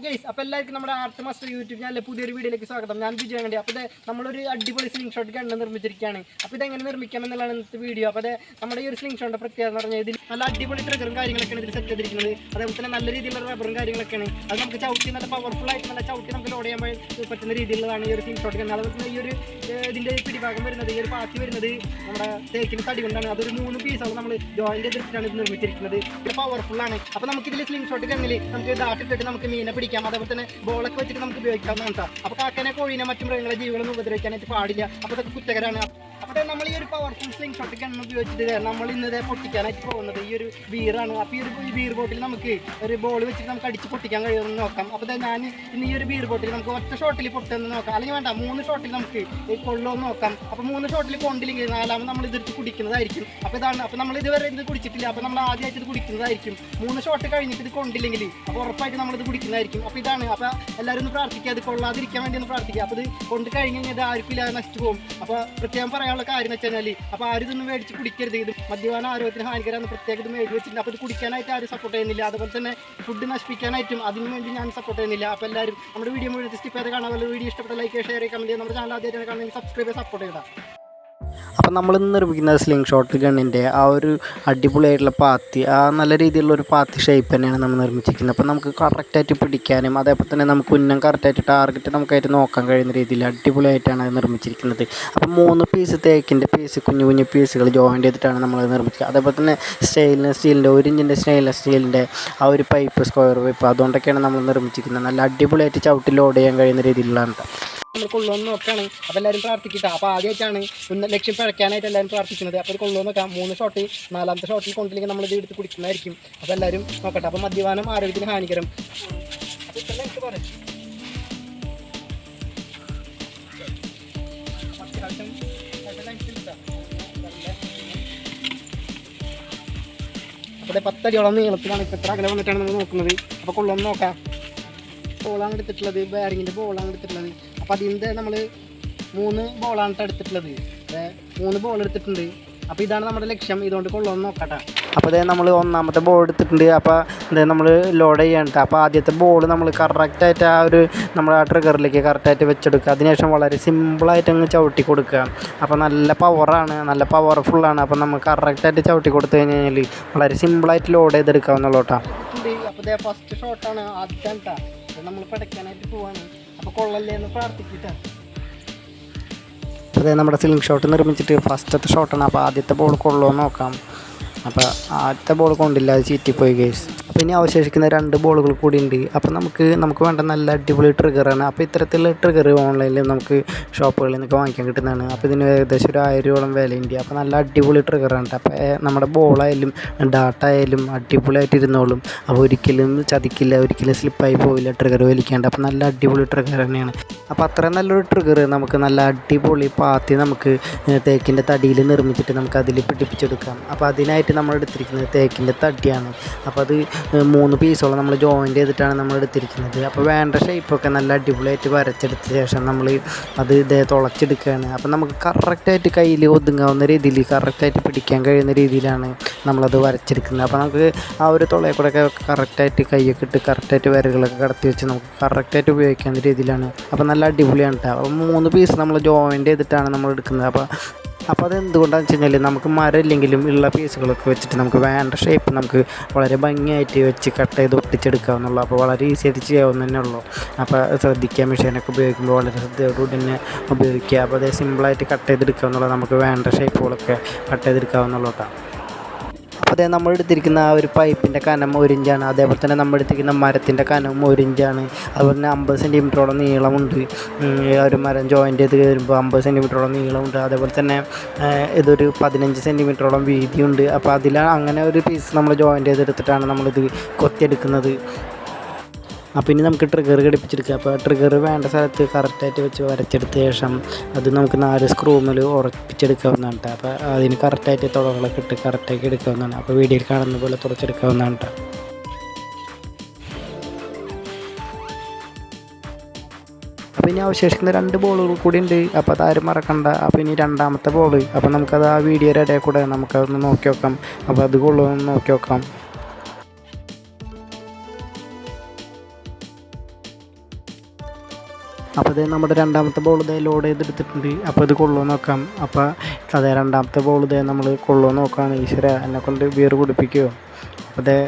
Guys അപ്പോൾ എല്ലാവർക്കും നമ്മുടെ ആർട്ട് മാസ്റ്റർ യൂട്യൂബ് ചാനലിലെ പുതിയൊരു വീഡിയോയിലേക്ക് സ്വാഗതം. ഞാൻ വിജയൻ വേണ്ടി അപ്പോൾ നമ്മളൊരു അടിപൊളി സ്ലിംഗ് ഷോട്ട് കണ്ട് നിർമ്മിച്ചിരിക്കുകയാണ്. അപ്പോൾ ഇതെങ്ങനെ നിർമ്മിക്കാം എന്നുള്ളതാണ് ഇന്നത്തെ വീഡിയോ അപ്പോൾ നമ്മുടെ ഈ ഒരു സ്ലിംഗ് ഷോട്ടിന്റെ പ്രത്യേകത എന്ന് പറഞ്ഞാൽ ഇതിൽ നല്ല അടിപൊളി ട്രിഗറും കാര്യങ്ങളൊക്കെയാണ് ഇതിൽ സെറ്റ് ചെയ്തിരിക്കുന്നത്. അതേപോലെ തന്നെ നല്ല രീതിയിലുള്ള റബ്ബറും കാര്യങ്ങളൊക്കെയാണ്. അത് നമുക്ക് ചവിട്ടി നല്ല പവർഫുൾ ആയിട്ട് നല്ല ചവിട്ടി നമുക്ക് ലോഡ് ചെയ്യാൻ പറ്റുന്ന രീതിയിലുള്ളതാണ് ഈ ഒരു സ്ലിംഗ് ഷോട്ട് ഗണ്ണ് അതുപോലെ തന്നെ ഈ ഒരു ഇതിന്റെ പിടിഭാഗം വരുന്നത് ഈ ഒരു പാത്തി വരുന്നത് നമ്മുടെ തേക്കിന് തടി കൊണ്ടാണ്. അതൊരു മൂന്ന് പീസാണ് നമ്മൾ ജോയിന്റ് ചെയ്തിട്ടാണ് ഇത് നിർമ്മിച്ചിരിക്കുന്നത്. ആണ്. അപ്പോൾ നമുക്കിതിൽ സ്ലിംഗ് ഷോട്ട് കണ്ടെങ്കിൽ നമുക്ക് ദാട്ടിട്ടിട്ട് നമുക്ക് മീനെ പിടിക്കാം. അതേപോലെ തന്നെ ബോളൊക്കെ വെച്ചിട്ട് നമുക്ക് ഉപയോഗിക്കാവുന്നതാണ് കേട്ടോ അപ്പോൾ കാക്കനെ കോഴിനെ മറ്റു മൃഗങ്ങളെ ജീവികളൊന്നും ഉപദ്രവിക്കാനായിട്ട് പാടില്ല. അപ്പോൾ ഇതൊക്കെ കുറ്റകരമാണ്. അപ്പോൾ നമ്മൾ ഈ ഒരു പവർഫുൾ സ്ലിംഗ് ഷോട്ട് ഗണ്ണ് ഉപയോഗിച്ചിട്ട് നമ്മൾ ഇന്നത് പൊട്ടിക്കാനായിട്ട് പോകുന്നത്. ഈ ഒരു ബീറാണ് അപ്പോൾ ഈ ഒരു ബീർ ബോട്ടിൽ നമുക്ക് ഒരു ബോൾ വെച്ചിട്ട് നമുക്ക് അടിച്ച് പൊട്ടിക്കാൻ കഴിയുമെന്ന് നോക്കാം. അപ്പോൾ ഞാൻ ഇന്ന് ഈ ഒരു ബീർ ബോട്ടിൽ നമുക്ക് ഒറ്റ ഷോട്ടിൽ പൊട്ടുമെന്ന് നോക്കാം. അല്ലെങ്കിൽ വേണ്ട മൂന്ന് ഷോട്ടിൽ നമുക്ക് കൊള്ളുമെന്ന് നോക്കാം. അപ്പോൾ മൂന്ന് ഷോട്ടിൽ കൊണ്ടില്ലെങ്കിൽ നാലാമത് നമ്മൾ ഇതിട്ട് കുടിക്കുന്നതായിരിക്കും. അപ്പോൾ ഇതാണ് അപ്പോൾ നമ്മൾ ഇതുവരെ ഇത് കുടിച്ചിട്ടില്ല. അപ്പോൾ നമ്മൾ ആദ്യമായിട്ട് ഇത് കുടിക്കുന്നതായിരിക്കും. മൂന്ന് ഷോട്ട് കഴിഞ്ഞിട്ട് ഇത് കൊണ്ടില്ലെങ്കിൽ അപ്പോൾ ഉറപ്പായിട്ട് നമ്മളിത് കുടിക്കുന്നതായിരിക്കും. അപ്പോൾ ഇതാണ് അപ്പോൾ എല്ലാവരും ഒന്ന് പ്രാർത്ഥിക്കുക. അത് കൊള്ളാതിരിക്കാൻ വേണ്ടി ഒന്ന് പ്രാർത്ഥിക്കുക. അപ്പോൾ ഇത് കൊണ്ട് കഴിഞ്ഞ് കഴിഞ്ഞാൽ ഇത് ആർക്കും ഇല്ലാതെ നശിച്ചു പോകും. അപ്പോൾ പ്രത്യേകം പറയാനുള്ള കാര്യം എന്ന് വെച്ചാൽ അപ്പോൾ ആരും ഇതൊന്നും മേടിച്ച് കുടിക്കരുത്. ഇത് മദ്യപാന ആരോഗ്യത്തിന് ഹാനികരമാണ് പ്രത്യേകം ഇത് മേടിച്ച് വെച്ചിട്ടുണ്ട് അപ്പോൾ ഇത് കുടിക്കാനായിട്ട് ആരും സപ്പോർട്ട് ചെയ്യുന്നില്ല. അതുപോലെ തന്നെ ഫുഡ് നശിപ്പിക്കാനായിട്ടും അതിന് വേണ്ടി ഞാൻ സപ്പോർട്ട് ചെയ്യുന്നില്ല. അപ്പോൾ എല്ലാവരും നമ്മുടെ വീഡിയോ മുഴുവൻ സ്കിപ്പ് ചെയ്ത് കാണാൻ വീഡിയോ ഇഷ്ടപ്പെട്ട ലൈക്ക് ഷെയർ കമന്റ് ചെയ്യുക. നമ്മുടെ ചാനൽ ആദ്യമായിട്ട് കാണുന്നത് സബ്സ്ക്രൈബ് സപ്പോർട്ട് ചെയ്യണം അപ്പം നമ്മൾ ഇന്ന് നിർമ്മിക്കുന്ന സ്ലിംഗ് ഷോട്ട് ഗണ്ണിന്റെ ആ ഒരു അടിപൊളിയായിട്ടുള്ള പാത്തി ആ നല്ല രീതിയിലുള്ള ഒരു പാത്തി ഷേപ്പ് തന്നെയാണ് നമ്മൾ നിർമ്മിച്ചിരിക്കുന്നത്. അപ്പം നമുക്ക് കറക്റ്റായിട്ട് പിടിക്കാനും അതേപോലെ തന്നെ നമുക്ക് ഉന്നം കറക്റ്റായിട്ട് ടാർഗറ്റ് നമുക്കായിട്ട് നോക്കാൻ കഴിയുന്ന രീതിയിൽ അടിപൊളിയായിട്ടാണ് അത് നിർമ്മിച്ചിരിക്കുന്നത്. അപ്പം മൂന്ന് പീസ് തേക്കിന്റെ പീസ് കുഞ്ഞു കുഞ്ഞു പീസുകൾ ജോയിന്റ് ചെയ്തിട്ടാണ് നമ്മൾ നിർമ്മിച്ചത്. അതേപോലെ തന്നെ സ്റ്റെയിൻലെസ് സ്റ്റീലിന്റെ ഒരു ഇഞ്ചിന്റെ സ്റ്റെയിൻലെസ് സ്റ്റീലിന്റെ ആ ഒരു പൈപ്പ് സ്ക്വയർ പൈപ്പ് അതുകൊണ്ടൊക്കെയാണ് നമ്മൾ നിർമ്മിച്ചിരിക്കുന്നത്. നല്ല അടിപൊളിയായിട്ട് ചവിട്ടി ലോഡ് ചെയ്യാൻ കഴിയുന്ന രീതിയിലുള്ളതാണ്. നമ്മൾ കൊള്ളുമെന്ന് നോക്കുകയാണ് അപ്പോൾ എല്ലാവരും പ്രാർത്ഥിക്കട്ടെ. അപ്പോൾ ആദ്യമായിട്ടാണ് ഒന്ന് ലക്ഷ്യം പിഴയ്ക്കാനായിട്ട് എല്ലാവരും പ്രാർത്ഥിക്കുന്നത്. അപ്പോൾ കൊള്ളുമെന്ന് നോക്കാം മൂന്ന് ഷോട്ട് നാലാമത്തെ ഷോട്ടിൽ കൊണ്ടില്ലെങ്കിൽ നമ്മൾ ഇത് എടുത്ത് കുടിക്കുന്നതായിരിക്കും. അപ്പോൾ എല്ലാവരും നോക്കട്ടെ. അപ്പോൾ മദ്യപാനം ആരോഗ്യത്തിന് ഹാനികരം. ദേ പത്തടിയോളം നീളത്തിലാണ് ഇപ്പോൾ എത്ര അകലെ വന്നിട്ടാണ് നമ്മൾ നോക്കുന്നത്. അപ്പോൾ കൊള്ളുമെന്ന് നോക്കാം. ബോളാണ് എടുത്തിട്ടുള്ളത്. ബാരിങ്ങിന്റെ ബോളാണ് എടുത്തിട്ടുള്ളത്. അപ്പോൾ അതിന്റെ നമ്മൾ മൂന്ന് ബോളാണ് ട്ടോ എടുത്തിട്ടുള്ളത്. മൂന്ന് ബോൾ എടുത്തിട്ടുണ്ട്. അപ്പോൾ ഇതാണ് നമ്മുടെ ലക്ഷ്യം. ഇതുകൊണ്ട് കൊള്ളുമെന്ന് നോക്കട്ടെ. അപ്പോൾ ഇതേ നമ്മൾ ഒന്നാമത്തെ ബോൾ എടുത്തിട്ടുണ്ട്. അപ്പോൾ ഇതേ നമ്മൾ ലോഡ് ചെയ്യണ്ട അപ്പോൾ ആദ്യത്തെ ബോൾ നമ്മൾ കറക്റ്റായിട്ട് ആ ഒരു നമ്മൾ ആ ട്രിഗറിലേക്ക് കറക്റ്റായിട്ട് വെച്ചെടുക്കുക. അതിനുശേഷം വളരെ സിമ്പിളായിട്ട് അങ്ങ് ചവിട്ടി കൊടുക്കുക. അപ്പോൾ നല്ല പവറാണ് നല്ല പവർഫുള്ളാണ് അപ്പോൾ നമ്മൾ കറക്റ്റായിട്ട് ചവിട്ടി കൊടുത്തു കഴിഞ്ഞാൽ വളരെ സിമ്പിളായിട്ട് ലോഡ് ചെയ്തെടുക്കാവുന്നുള്ളൂ കേട്ടോ അപ്പോൾ ഫസ്റ്റ് ഷോട്ടാണ് ആദ്യത്തെ നമ്മൾ പഠിക്കാനായിട്ട് പോവാണ്. കൊള്ളല്ലേ എന്ന് അതേ നമ്മുടെ സിലിംഗ് ഷോട്ട് നിർമ്മിച്ചിട്ട് ഫസ്റ്റത്തെ ഷോട്ടാണ് അപ്പോൾ ആദ്യത്തെ ബോൾ കൊള്ളുമോ നോക്കാം. അപ്പോൾ ആദ്യത്തെ ബോൾ കൊണ്ടില്ല അത് ചീറ്റിപ്പോയി ഗേസ് അപ്പോൾ ഇനി അവശേഷിക്കുന്ന രണ്ട് ബോളുകൾ കൂടി ഉണ്ട്. അപ്പോൾ നമുക്ക് നമുക്ക് വേണ്ട നല്ല അടിപൊളി ട്രിഗറാണ് അപ്പോൾ ഇത്തരത്തിലുള്ള ട്രിഗർ ഓൺലൈനിൽ നമുക്ക് ഷോപ്പുകളിൽ നിന്നൊക്കെ വാങ്ങിക്കാൻ കിട്ടുന്നതാണ്. അപ്പോൾ ഇതിന് ഏകദേശം ഒരു ആയിരം രൂപയോളം വിലയുണ്ട് അപ്പോൾ നല്ല അടിപൊളി ട്രിഗറാണ് അപ്പോൾ നമ്മുടെ ബോളായാലും ഡാട്ട ആയാലും അടിപൊളിയായിട്ട് ഇരുന്നോളും. അപ്പോൾ ഒരിക്കലും ചതിക്കില്ല ഒരിക്കലും സ്ലിപ്പായി പോവില്ല ട്രിഗർ വലിക്കാണ്ട്. അപ്പോൾ നല്ല അടിപൊളി ട്രിഗർ തന്നെയാണ്. അപ്പോൾ അത്രയും നല്ലൊരു ട്രിഗർ നമുക്ക് നല്ല അടിപൊളി പാത്തി നമുക്ക് തേക്കിന്റെ തടിയിൽ നിർമ്മിച്ചിട്ട് നമുക്ക് അതിൽ പിടിപ്പിച്ചെടുക്കാം. അപ്പോൾ അതിനായിട്ട് നമ്മൾ എടുത്തിരിക്കുന്നത് തേക്കിന്റെ തടിയാണ്. അപ്പോൾ അത് മൂന്ന് പീസോളം നമ്മൾ ജോയിന്റ് ചെയ്തിട്ടാണ് നമ്മൾ എടുത്തിരിക്കുന്നത്. അപ്പോൾ വേണ്ട ഷേപ്പൊക്കെ നല്ല അടിപൊളിയായിട്ട് വരച്ചെടുത്ത ശേഷം നമ്മൾ അത് ഇതേ തുളച്ചെടുക്കുകയാണ്. അപ്പോൾ നമുക്ക് കറക്റ്റായിട്ട് കയ്യിൽ ഒതുങ്ങാവുന്ന രീതിയിൽ കറക്റ്റായിട്ട് പിടിക്കാൻ കഴിയുന്ന രീതിയിലാണ് നമ്മളത് വരച്ചെടുക്കുന്നത്. അപ്പോൾ നമുക്ക് ആ ഒരു തുളയെ കൂടെ കറക്റ്റായിട്ട് കൈയൊക്കെ ഇട്ട് കറക്റ്റായിട്ട് വരകളൊക്കെ കടത്തി വെച്ച് നമുക്ക് കറക്റ്റായിട്ട് ഉപയോഗിക്കാവുന്ന രീതിയിലാണ്. അപ്പോൾ നല്ല അടിപൊളിയാണ് കേട്ടോ അപ്പോൾ മൂന്ന് പീസ് നമ്മൾ ജോയിന്റ് ചെയ്തിട്ടാണ് നമ്മൾ എടുക്കുന്നത്. അപ്പോൾ അപ്പോൾ അത് എന്തുകൊണ്ടാണെന്ന് വെച്ച് കഴിഞ്ഞാൽ നമുക്ക് മരം ഇല്ലെങ്കിലും ഉള്ള പീസുകളൊക്കെ വെച്ചിട്ട് നമുക്ക് വേണ്ട ഷേപ്പ് നമുക്ക് വളരെ ഭംഗിയായിട്ട് വെച്ച് കട്ട് ചെയ്ത് ഒട്ടിച്ചെടുക്കാവുന്നുള്ളൂ. അപ്പോൾ വളരെ ഈസി ആയിട്ട് ചെയ്യാവുന്ന തന്നെ ഉള്ളൂ. അപ്പോൾ ശ്രദ്ധിക്കുക മെഷീനൊക്കെ ഉപയോഗിക്കുമ്പോൾ വളരെ ശ്രദ്ധയോടുകൂടി തന്നെ ഉപയോഗിക്കുക. അപ്പോൾ അത് സിമ്പിളായിട്ട് കട്ട് ചെയ്തെടുക്കാവുന്നുള്ളൂ നമുക്ക് വേണ്ട ഷേപ്പുകളൊക്കെ കട്ട് ചെയ്തെടുക്കാവുന്നുള്ളൂ കേട്ടോ. അതേ നമ്മൾ എടുത്തിരിക്കുന്ന ആ ഒരു പൈപ്പിന്റെ കനം ഒരു ഇഞ്ചാണ്. അതേപോലെ തന്നെ നമ്മൾ എടുത്തിരിക്കുന്ന മരത്തിന്റെ കനം ഒരു ഇഞ്ചാണ്. അതുപോലെ തന്നെ അമ്പത് സെന്റിമീറ്ററോളം നീളമുണ്ട്. ഒരു മരം ജോയിന്റ് ചെയ്ത് വരുമ്പോൾ അമ്പത് സെന്റിമീറ്ററോളം നീളമുണ്ട്. അതേപോലെ തന്നെ ഇതൊരു പതിനഞ്ച് സെന്റിമീറ്ററോളം വീതിയുണ്ട്. അപ്പോൾ അതിൽ അങ്ങനെ ഒരു പീസ് നമ്മൾ ജോയിന്റ് ചെയ്തെടുത്തിട്ടാണ് നമ്മളിത് കൊത്തിയെടുക്കുന്നത്. അപ്പോൾ ഇനി നമുക്ക് ട്രിഗർ ഘടിപ്പിച്ചെടുക്കുക അപ്പോൾ ട്രിഗർ വേണ്ട സ്ഥലത്ത് കറക്റ്റായിട്ട് വെച്ച് വരച്ചെടുത്ത ശേഷം അത് നമുക്ക് നാല് സ്ക്രൂമിൽ ഉറപ്പിച്ചെടുക്കാവുന്നതാണ് കേട്ടോ അപ്പോൾ അതിന് കറക്റ്റായിട്ട് തുളകളൊക്കെ ഇട്ട് കറക്റ്റാക്കി എടുക്കാവുന്നതാണ്. അപ്പോൾ വീഡിയോയിൽ കാണുന്ന പോലെ തുറച്ചെടുക്കാവുന്നതാണ് കേട്ടോ അപ്പോൾ ഇനി അവശേഷിക്കുന്ന രണ്ട് ബോളുകൾ കൂടി ഉണ്ട്. അപ്പോൾ അതാരും മറക്കണ്ട. അപ്പോൾ ഇനി രണ്ടാമത്തെ ബോൾ അപ്പോൾ നമുക്കത് ആ വീഡിയോയുടെ ഇടയിൽ കൂടെ നമുക്കതൊന്ന് നോക്കി നോക്കാം. അപ്പോൾ അത് കൊള്ളുമെന്ന് നോക്കി നോക്കാം. അപ്പോൾ ഇത് നമ്മുടെ രണ്ടാമത്തെ ബോൾ ഇതേ ലോഡ് ചെയ്തെടുത്തിട്ടുണ്ട്. അപ്പോൾ ഇത് കൊള്ളുമോ നോക്കാം. അപ്പോൾ അതെ രണ്ടാമത്തെ ബോൾ ഇതേ നമ്മൾ കൊള്ളുമോ നോക്കാം ഈശ്വര എന്നെ കൊണ്ട് ബിയർ കുടിപ്പിക്കുമോ അപ്പോൾ ഇതേ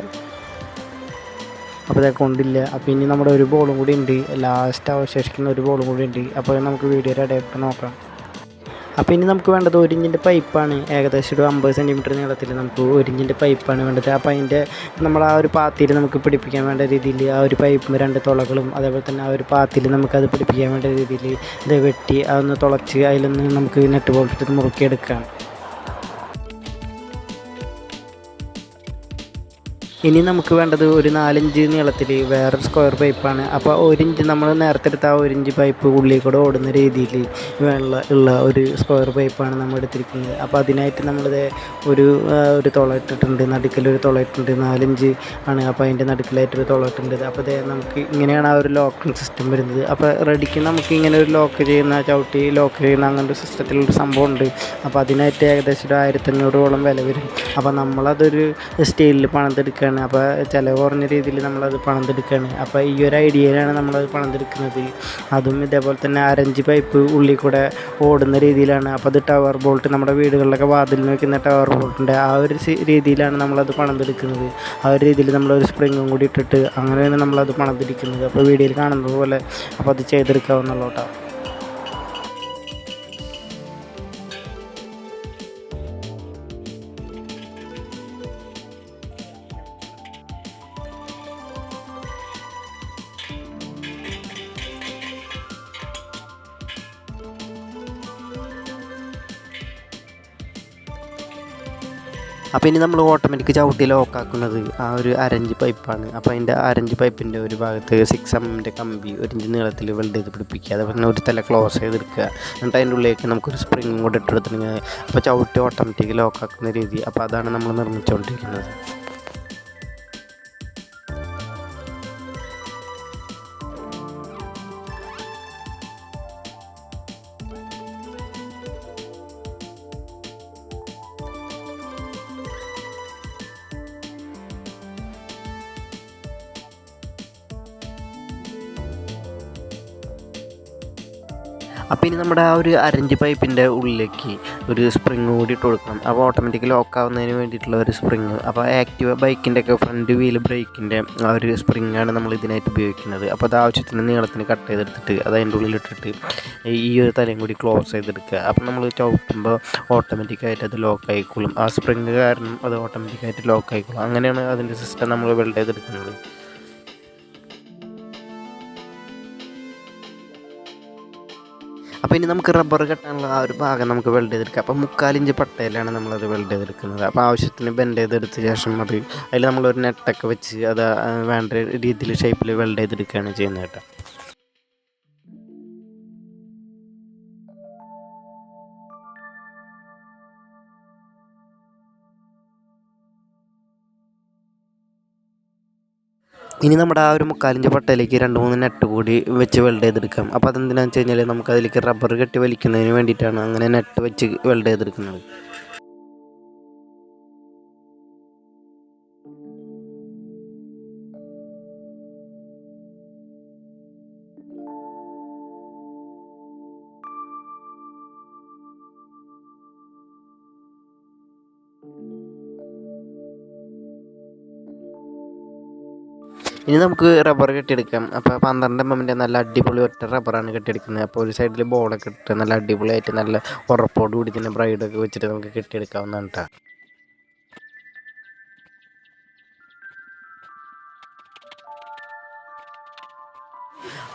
അപ്പോൾ ഇതേ കൊണ്ടില്ല. അപ്പോൾ ഇനി നമ്മുടെ ഒരു ബോളും കൂടി ഉണ്ട്. ലാസ്റ്റ് അവശേഷിക്കുന്ന ഒരു ബോളും കൂടി ഉണ്ട്. അപ്പോൾ നമുക്ക് വീഡിയോയുടെ ഇടയിട്ട് നോക്കാം. അപ്പോൾ ഇനി നമുക്ക് വേണ്ടത് ഒരു പൈപ്പാണ്. ഏകദേശം ഒരു അമ്പത് സെന്റിമീറ്റർ നീളത്തിൽ നമുക്ക് ഒരു പൈപ്പാണ് വേണ്ടത്. അപ്പോൾ അതിന്റെ നമ്മൾ ആ ഒരു പാത്തിയിൽ നമുക്ക് പിടിപ്പിക്കാൻ വേണ്ട രീതിയിൽ ആ ഒരു പൈപ്പും രണ്ട് തുളകളും അതേപോലെ തന്നെ ആ ഒരു പാത്തിൽ നമുക്കത് പിടിപ്പിക്കാൻ വേണ്ട രീതിയിൽ ഇത് വെട്ടി അതൊന്ന് തുളച്ച് അതിലൊന്ന് നമുക്ക് നെറ്റ് ബോൾട്ട് മുറുക്കിയെടുക്കാം. ഇനി നമുക്ക് വേണ്ടത് ഒരു നാലഞ്ച് നീളത്തിൽ വേറെ സ്ക്വയർ പൈപ്പാണ് അപ്പോൾ ഒരു ഇഞ്ച് നമ്മൾ നേരത്തെ എടുത്ത ആ ഒരു ഇഞ്ച് പൈപ്പ് ഉള്ളിൽ കൂടെ ഓടുന്ന രീതിയിൽ വെള്ള ഉള്ള ഒരു സ്ക്വയർ പൈപ്പാണ് നമ്മൾ എടുത്തിരിക്കുന്നത്. അപ്പോൾ അതിനായിട്ട് നമ്മളിത് ഒരു ഒരു തുള ഇട്ടിട്ടുണ്ട്. നടുക്കിലൊരു തുള ഇട്ടിട്ടുണ്ട്. നാലഞ്ച് ആണ്. അപ്പോൾ അതിന്റെ നടുക്കിലായിട്ടൊരു തുള ഇട്ടിട്ടുണ്ട്. അപ്പോൾ അതേ നമുക്ക് ഇങ്ങനെയാണ് ആ ഒരു ലോക്കിംഗ് സിസ്റ്റം വരുന്നത്. അപ്പോൾ റെഡിക്ക് നമുക്ക് ഇങ്ങനെ ഒരു ലോക്ക് ചെയ്യുന്ന ചവിട്ടി ലോക്ക് ചെയ്യുന്ന അങ്ങനെ ഒരു സിസ്റ്റത്തിലൊരു സംഭവം ഉണ്ട്. അപ്പോൾ അതിനായിട്ട് ഏകദേശം ഒരു ആയിരത്തഞ്ഞൂറോളം വില വരും. അപ്പോൾ നമ്മളതൊരു സ്റ്റീലിൽ പണിതെടുക്കുകയാണ് അപ്പോൾ ചിലവ് കുറഞ്ഞ രീതിയിൽ നമ്മളത് പണിതെടുക്കുകയാണ് അപ്പോൾ ഈ ഒരു ഐഡിയയിലാണ് നമ്മളത് പണിതെടുക്കുന്നത്. അതും ഇതേപോലെ തന്നെ അരഞ്ച് പൈപ്പ് ഉള്ളിൽ കൂടെ ഓടുന്ന രീതിയിലാണ്. അപ്പോൾ അത് ടവർ ബോൾട്ട് നമ്മുടെ വീടുകളിലൊക്കെ വാതിലിന് വയ്ക്കുന്ന ടവർ ബോൾട്ടിന്റെ ആ ഒരു രീതിയിലാണ് നമ്മളത് പണിതെടുക്കുന്നത്. ആ ഒരു രീതിയിൽ നമ്മളൊരു സ്പ്രിങ്ങും കൂടി ഇട്ടിട്ട് അങ്ങനെയാണ് നമ്മളത് പണിതിരിക്കുന്നത് അപ്പോൾ വീഡിയോയിൽ കാണുന്നത് പോലെ അപ്പോൾ അത് ചെയ്തെടുക്കാവുന്നുള്ളൂ കേട്ടോ. അപ്പോൾ ഇനി നമ്മൾ ഓട്ടോമാറ്റിക് ചവിട്ടി ലോക്കാക്കുന്നത് ആ ഒരു അരഞ്ച് പൈപ്പാണ് അപ്പോൾ അതിന്റെ അരഞ്ച് പൈപ്പിന്റെ ഒരു ഭാഗത്ത് സിക്സ് എമ്മിന്റെ കമ്പി ഒരു ഇഞ്ച് നീളത്തിൽ വെൽഡ് ചെയ്ത് പിടിപ്പിക്കുക. അതേപോലെ തന്നെ ഒരു തല ക്ലോസ് ചെയ്ത് എടുക്കുക. എന്നിട്ട് അതിന്റെ ഉള്ളിലേക്ക് നമുക്കൊരു സ്പ്രിങ്ങും കൂടെ ഇട്ടെടുത്തിട്ടുണ്ടെങ്കിൽ അപ്പോൾ ചവിട്ടി ഓട്ടോമാറ്റിക് ലോക്കാക്കുന്ന രീതി. അപ്പോൾ അതാണ് നമ്മൾ നിർമ്മിച്ചുകൊണ്ടിരിക്കുന്നത് അപ്പോൾ ഇനി നമ്മുടെ ആ ഒരു അരഞ്ച് പൈപ്പിന്റെ ഉള്ളിലേക്ക് ഒരു സ്പ്രിങ് കൂടി ഇട്ട് കൊടുക്കണം. അപ്പോൾ ഓട്ടോമാറ്റിക് ലോക്ക് ആവുന്നതിന് വേണ്ടിയിട്ടുള്ള ഒരു സ്പ്രിങ് അപ്പോൾ ആക്റ്റീവ ബൈക്കിന്റെ ഒക്കെ ഫ്രണ്ട് വീൽ ബ്രേക്കിന്റെ ആ ഒരു സ്പ്രിങ്ങാണ് നമ്മൾ ഇതിനായിട്ട് ഉപയോഗിക്കുന്നത്. അപ്പോൾ അത് ആവശ്യത്തിന് നീളത്തിന് കട്ട് ചെയ്തെടുത്തിട്ട് അത് അതിന്റെ ഉള്ളിലിട്ടിട്ട് ഈ ഒരു തലയും കൂടി ക്ലോസ് ചെയ്തെടുക്കുക. അപ്പോൾ നമ്മൾ ചവിട്ടുമ്പോൾ ഓട്ടോമാറ്റിക്കായിട്ട് അത് ലോക്ക് ആയിക്കോളും. ആ സ്പ്രിങ് കാരണം അത് ഓട്ടോമാറ്റിക്കായിട്ട് ലോക്ക് ആയിക്കോളും. അങ്ങനെയാണ് അതിന്റെ സിസ്റ്റം നമ്മൾ വെൽഡ് ചെയ്തെടുക്കുന്നത്. അപ്പോൾ ഇനി നമുക്ക് റബ്ബർ കെട്ടാനുള്ള ആ ഒരു ഭാഗം നമുക്ക് വെൽഡ് ചെയ്തെടുക്കാം. അപ്പോൾ മുക്കാലിഞ്ച് പട്ടയിലാണ് നമ്മളത് വെൽഡ് ചെയ്തെടുക്കുന്നത്. അപ്പോൾ ആവശ്യത്തിന് ബെൻഡ് ചെയ്തെടുത്ത ശേഷം അത് അതിൽ നമ്മളൊരു നെറ്റൊക്കെ വെച്ച് അത് വേണ്ട രീതിയിൽ ഷേപ്പിൽ വെൽഡ് ചെയ്തെടുക്കുകയാണ് ചെയ്യുന്നത് കേട്ടോ. ഇനി നമ്മുടെ ആ ഒരു മുക്കാലിഞ്ച് പട്ടയിലേക്ക് രണ്ട് മൂന്ന് നെറ്റ് കൂടി വെച്ച് വെൽഡ് ചെയ്തെടുക്കാം. അപ്പോൾ അതെന്തിനാണെന്ന് വെച്ച് കഴിഞ്ഞാൽ നമുക്ക് അതിലേക്ക് റബ്ബർ കെട്ടി വലിക്കുന്നതിന് വേണ്ടിയിട്ടാണ് അങ്ങനെ നെറ്റ് വെച്ച് വെൽഡ് ചെയ്തെടുക്കുന്നത്. ഇനി നമുക്ക് റബ്ബർ കെട്ടിയെടുക്കാം. അപ്പോൾ പന്ത്രണ്ട് എമ്മിന്റെ നല്ല അടിപൊളി ഒറ്റ റബ്ബറാണ് കെട്ടിയെടുക്കുന്നത്. അപ്പോൾ ഒരു സൈഡിൽ ബോളൊക്കെ ഇട്ട് നല്ല അടിപൊളിയായിട്ട് നല്ല ഉറപ്പോട് കൂടി തന്നെ ബ്രൈഡൊക്കെ വെച്ചിട്ട് നമുക്ക് കെട്ടിയെടുക്കാവുന്നതാണ് കേട്ടോ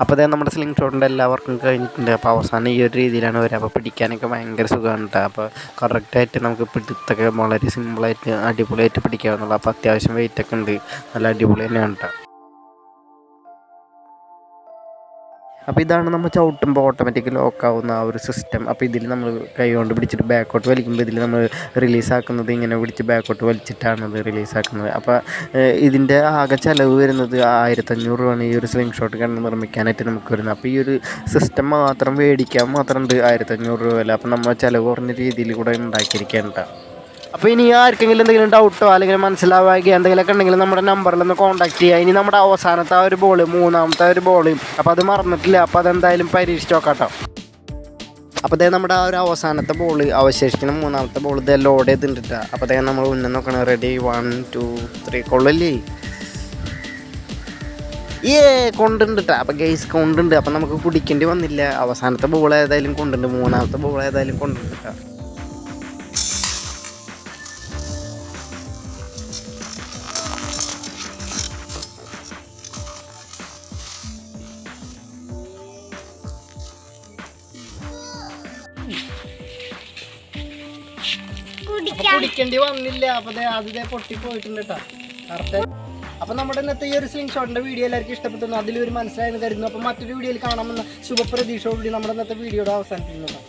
അപ്പോൾ അതായത് നമ്മുടെ സ്ലിംഗ് ഷോട്ടിന്റെ എല്ലാ വർക്കും കഴിഞ്ഞിട്ടുണ്ട്. അപ്പോൾ അവസാനം ഈ ഒരു രീതിയിലാണ് വരിക അപ്പോൾ പിടിക്കാനൊക്കെ ഭയങ്കര സുഖമാണ് കേട്ടോ അപ്പോൾ കറക്റ്റായിട്ട് നമുക്ക് പിടുത്തൊക്കെ വളരെ സിമ്പിളായിട്ട് അടിപൊളിയായിട്ട് പിടിക്കാവുന്നുള്ളൂ അപ്പോൾ അത്യാവശ്യം വെയിറ്റൊക്കെ ഉണ്ട്. നല്ല അടിപൊളി തന്നെയാണ് കേട്ടോ അപ്പോൾ ഇതാണ് നമ്മൾ ചവിട്ടുമ്പോൾ ഓട്ടോമാറ്റിക് ലോക്ക് ആവുന്ന ആ ഒരു സിസ്റ്റം അപ്പോൾ ഇതിൽ നമ്മൾ കൈ കൊണ്ട് പിടിച്ചിട്ട് ബാക്കോട്ട് വലിക്കുമ്പോൾ ഇതിൽ നമ്മൾ റിലീസാക്കുന്നത് ഇങ്ങനെ പിടിച്ച് ബാക്കോട്ട് വലിച്ചിട്ടാണ് റിലീസാക്കുന്നത് അപ്പോൾ ഇതിന്റെ ആകെ ചിലവ് വരുന്നത് ആയിരത്തഞ്ഞൂറ് രൂപയാണ് ഈ ഒരു സ്ലിംഗ് ഷോട്ട് കണ്ണ് നിർമ്മിക്കാനായിട്ട് നമുക്ക് വരുന്നത്. അപ്പോൾ ഈ ഒരു സിസ്റ്റം മാത്രം മേടിക്കാൻ മാത്രം ഉണ്ട് ആയിരത്തഞ്ഞൂറ് രൂപ വില അപ്പോൾ നമ്മൾ ചിലവ് കുറഞ്ഞ രീതിയിൽ കൂടെ ഉണ്ടാക്കിയിരിക്കാൻ കേട്ടോ അപ്പോൾ ഇനി ആർക്കെങ്കിലും എന്തെങ്കിലും ഡൗട്ടോ അല്ലെങ്കിൽ മനസ്സിലാവാകയോ എന്തെങ്കിലുമൊക്കെ ഉണ്ടെങ്കിൽ നമ്മുടെ നമ്പറിൽ ഒന്ന് കോൺടാക്ട് ചെയ്യുക ഇനി നമ്മുടെ അവസാനത്തെ ആ ഒരു ബോൾ മൂന്നാമത്തെ ഒരു ബോൾ അപ്പോൾ അത് മറന്നിട്ടില്ല. അപ്പോൾ അതെന്തായാലും പരീക്ഷിച്ച് നോക്കാട്ടോ. അപ്പോൾ അതേ നമ്മുടെ ആ ഒരു അവസാനത്തെ ബോൾ അവശേഷിക്കുന്ന മൂന്നാമത്തെ ബോൾ ഇതേ ലോഡ് ചെയ്തിട്ടുണ്ട് അപ്പോൾ അതേ നമ്മൾ ഉന്നം നോക്കണം. റെഡി വൺ ടു ത്രീ കൊള്ളല്ലേ? ഏ കൊണ്ടുണ്ട് ട്ടാ. അപ്പോൾ ഗെയ്സ് കൊണ്ടുണ്ട്. അപ്പം നമുക്ക് കുടിക്കേണ്ടി വന്നില്ല. അവസാനത്തെ ബോൾ ഏതായാലും കൊണ്ടുണ്ട്. മൂന്നാമത്തെ ബോൾ ഏതായാലും കൊണ്ടുണ്ട് കുടിക്കേണ്ടി വന്നില്ല. അപ്പൊ ആദ്യത്തെ പൊട്ടി പോയിട്ടുണ്ട് കേട്ടോ കറക്റ്റ് അപ്പൊ നമ്മുടെ ഇന്നത്തെ ഈ ഒരു സ്ലിംഗ് ഷോട്ടിന്റെ വീഡിയോ എല്ലാവർക്കും ഇഷ്ടപ്പെട്ടു അതിലൊരു മനസ്സിലായെന്ന് കരുതുന്നു. അപ്പൊ മറ്റൊരു വീഡിയോയിൽ കാണാമെന്ന ശുഭപ്രതീക്ഷയോടുകൂടി നമ്മുടെ ഇന്നത്തെ വീഡിയോയുടെ അവസാനിപ്പിക്കുന്നു